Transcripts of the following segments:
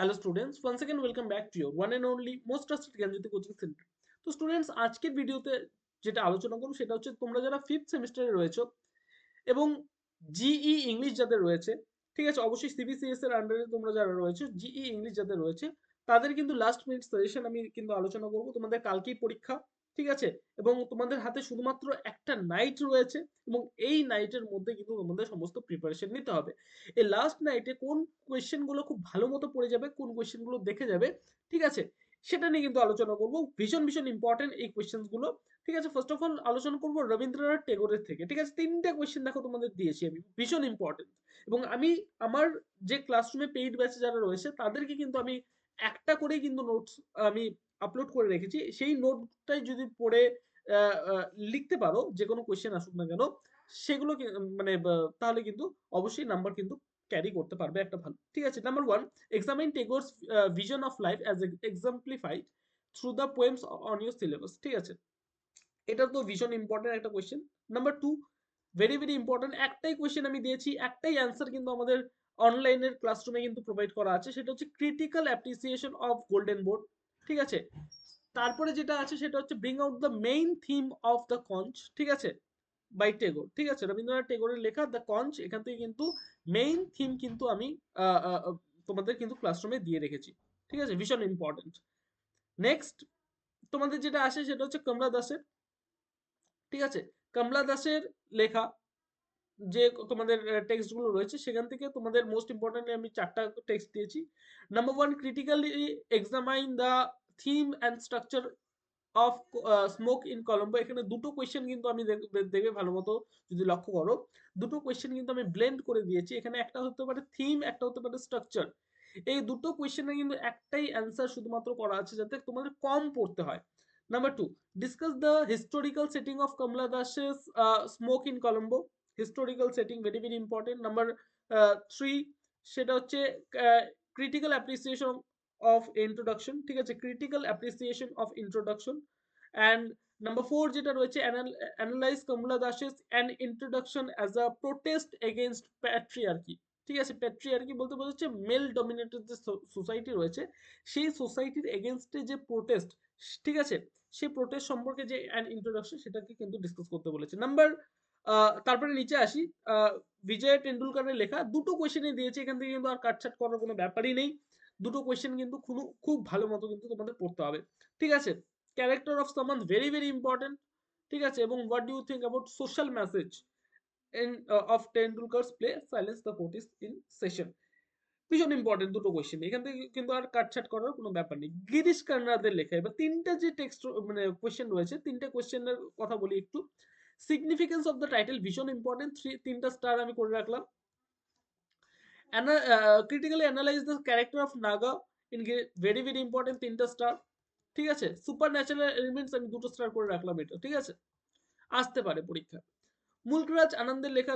Hello students one again welcome back to your one and only most trusted Gyanjyoti coaching centre তো students আজকের ভিডিওতে যেটা আলোচনা করব সেটা হচ্ছে তোমরা যারা ফিফথ সেমিস্টারে রয়েছো এবং জিই ইংলিশ যাদের রয়েছে, ঠিক আছে, অবশ্যই সিবিসিএস এর আন্ডারে তোমরা যারা রয়েছে জিই ইংলিশ যাদের রয়েছে, তাদের কিন্তু লাস্ট মিনিট সাজেশন আমি কিন্তু আলোচনা করব। তোমাদের কালকেই পরীক্ষা ঠিক আছে? এবং তোমাদের হাতে শুধুমাত্র একটা নাইট রয়েছে এবং এই নাইটের মধ্যে কিন্তু তোমাদের সমস্ত প্রিপারেশন নিতে হবে। এই লাস্ট নাইটে কোন কোয়েশ্চেনগুলো খুব ভালো মতো পড়ে যাবে, কোন কোয়েশ্চেনগুলো দেখে যাবে, ঠিক আছে? সেটা নিয়ে কিন্তু আলোচনা করব। ভীষণ ভীষণ ইম্পর্টেন্ট এই কোয়েশ্চেনগুলো ঠিক আছে? ফার্স্ট অফ অল আলোচনা করব রবীন্দ্রনাথ টেগোরের থেকে, ঠিক আছে? তিনটা কোয়েশ্চেন দেখো তোমাদের দিয়েছি আমি, ভীষণ ইম্পর্টেন্ট এবং আমি, আমার যে ক্লাসরুমে পেইড ব্যাচে যারা রয়েছে, তাদেরকে কিন্তু আমি একটা করেই কিন্তু নোটস আমি আপলোড করে রেখেছি। সেই নোটটাই যদি পড়ে লিখতে পারো যে কোনো কোয়েশ্চেন আসুক না কেন সেগুলো মানে তাহলে কিন্তু অবশ্যই নাম্বার কিন্তু ক্যারি করতে পারবে একটা ভালো, ঠিক আছে? Number one examine Tagore's vision of life as exemplified through the poems on your syllabus ঠিক আছে? এটা তো ভীষণ ইম্পর্টেন্ট একটা question number two very very important একটাই কোয়েশ্চেন আমি দিয়েছি, একটাই অ্যান্সার কিন্তু আমাদের অনলাইনের ক্লাসরুমে কিন্তু প্রোভাইড করা আছে, সেটা হচ্ছে critical appreciation of golden boat ঠিক আছে? তারপরে যেটা আছে সেটা হচ্ছে bring out the main theme of the conch ঠিক আছে? বাই টেগোর ঠিক আছে? রবীন্দ্রনাথ টেগোরের লেখা দ্য কঞ্চ এখান থেকে কিন্তু মেইন থিম কিন্তু আমি তোমাদের কিন্তু ক্লাসরুমে দিয়ে রেখেছি, ঠিক আছে? ভীষণ ইম্পর্টেন্ট নেক্সট তোমাদের যেটা আসে সেটা হচ্ছে কমলা দাসের, ঠিক আছে? কমলা দাসের লেখা যে তোমাদের টেক্সটগুলো রয়েছে, সেখান থেকে তোমাদের মোস্ট ইম্পর্টেন্ট আমি চারটা টেক্সট দিয়েছি। Number one critically examine the theme and structure of smoke in Colombo এখানে দুটো কোয়েশ্চেন কিন্তু আমি দেখবে ভালো মতো যদি লক্ষ্য করো। দুটো কোয়েশ্চেন কিন্তু আমি ব্লেন্ড করে দিয়েছি। এখানে একটা হতে পারে থিম একটা হতে পারে স্ট্রাকচার এই দুটো কোয়েশ্চেনে কিন্তু একটাই অ্যান্সার শুধুমাত্র করা আছে যাতে তোমাদের কম পড়তে হয়। Number two discuss the historical setting of Kamala Das's smoke in Colombo historical setting very very important number three সেটা হচ্ছে ক্রিটিক্যাল অ্যাপ্রিসিয়েশন অফ ইন্ট্রোডাকশন ঠিক আছে? Critical appreciation of introduction and number four যেটা রয়েছে analyse Kamala Das's and introduction as a protest against patriarchy ঠিক আছে? Patriarchy বলতে বোঝাচ্ছে মেল ডমিনেটেড যে সোসাইটি রয়েছে, সেই সোসাইটির এগেনস্টে যে প্রোটেস্ট ঠিক আছে? সেই প্রোটেস্ট সম্পর্কে যে অ্যান ইন্ট্রোডাকশন সেটাকে কিন্তু ডিসকাস করতে বলেছে। নাম্বার তারপরে নিচে আসি। বিজয় টেন্ডুলকারের লেখা দুটো কোয়েশ্চেনে দিয়েছে। এখান থেকে কিন্তু আর কাটছাট করার কোনো ব্যাপারই নেই। দুটো কোয়েশ্চেন কিন্তু খুব ভালো মতো কিন্তু তোমাদের পড়তে হবে। ঠিক আছে? Character of Saman very very important ঠিক আছে? এবং what do you think about social message of Tendulkar's play silence the court is in session ভীষণ ইম্পর্টেন্ট দুটো কোয়েশ্চেন এখান থেকে কিন্তু আর কাটছাট করার কোনো ব্যাপার নেই। গিরিশ কান্নাদের লেখা। এবার তিনটা যে টেক্সট মানে কোয়েশ্চেন রয়েছে, তিনটা কোয়েশ্চেনের কথা বলি একটু। সিগনিফিকেন্স অফ দ্য টাইটেল ভীষণ ইম্পর্টেন্ট থ্রি তিনটা স্টার আমি করে রাখলাম। Critically analyse the character of Naga in very very important তিনটা স্টার ঠিক আছে? সুপার ন্যাচারাল এলিমেন্টস আমি দুটো স্টার করে রাখলাম এটা। ঠিক আছে? আসতে পারে পরীক্ষা। মুলকরাজ আনন্দের লেখা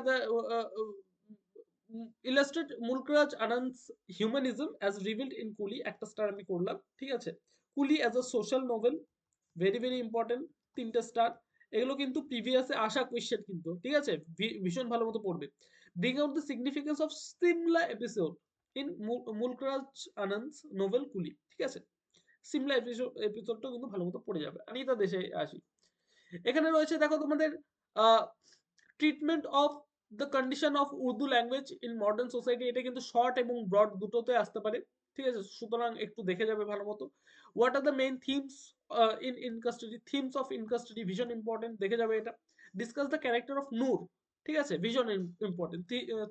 illustrate Mulk Raj Anand humanism as revealed in Coolie একটা স্টার আমি করলাম। ঠিক আছে? Coolie as a social novel very very important তিনটা স্টার এগুলো কিন্তু প্রিভিয়াসে আসা কোয়েশ্চেন কিন্তু, ঠিক আছে? ভীষণ ভালো মতো পড়বে। Bring out the significance of Simla episode in Mulkraj Anand novel Coolie ঠিক আছে? সিমলা এপিসোড এপিসোডটা কিন্তু ভালো মতো পড়ে যাবে। আমি তা দেশে আসি। এখানে রয়েছে, দেখো তোমাদের treatment of the condition of Urdu language in modern society এটা কিন্তু শর্ট এবং ব্রড দুটোতে আসতে পারে, ঠিক আছে? সুতরাং একটু দেখে যাবে ভালো মতো। What are the main themes in in custody themes of in custody ভীষণ ইম্পর্টেন্ট দেখে যাবে এটা। Discuss the character of Noor ঠিক আছে? ভীষণ important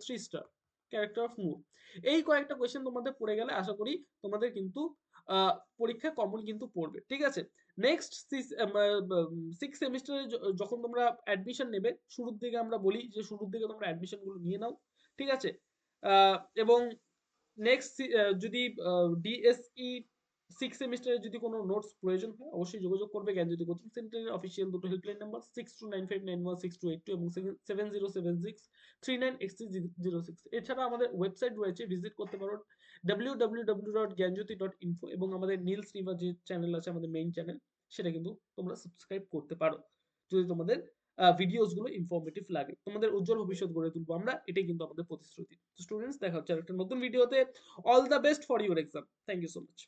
three star character of Noor এই কয়েকটা কোয়েশ্চেন তোমাদের পড়ে গেলে আশা করি তোমাদের কিন্তু পরীক্ষা কমন কিন্তু পড়বে, ঠিক আছে? নেক্সট সিক্স সেমিস্টারে যখন তোমরা অ্যাডমিশন নেবে, শুরুর দিকে আমরা বলি যে শুরুর দিকে তোমরা অ্যাডমিশনগুলো নিয়ে নাও, ঠিক আছে? এবং নেক্সট যদি ডিএসই সিক্স সেমিস্টারে যদি কোনো নোটস প্রয়োজন হয়, অবশ্যই যোগাযোগ করবে জ্ঞানজ্যোতি কোচিং সেন্টারের অফিসিয়াল দুটো helpline number six two nine five nine one six two eight two এবং seven zero seven six three nine x zero six এছাড়া আমাদের ওয়েবসাইট রয়েছে ভিজিট করতে পারো W W W dot Gyanjyoti dot info এবং আমাদের নীল শ্রীমা যে চ্যানেল আছে, আমাদের মেইন চ্যানেল সেটা কিন্তু তোমরা সাবস্ক্রাইব করতে পারো। যদি তোমাদের ভিডিওসগুলো ইনফরমেটিভ লাগে, তোমাদের উজ্জ্বল ভবিষ্যৎ গড়ে তুলবো আমরা, এটাই কিন্তু আমাদের প্রতিশ্রুতি। স্টুডেন্টস দেখা হচ্ছে একটা নতুন ভিডিওতে all the best for your exam thank you so much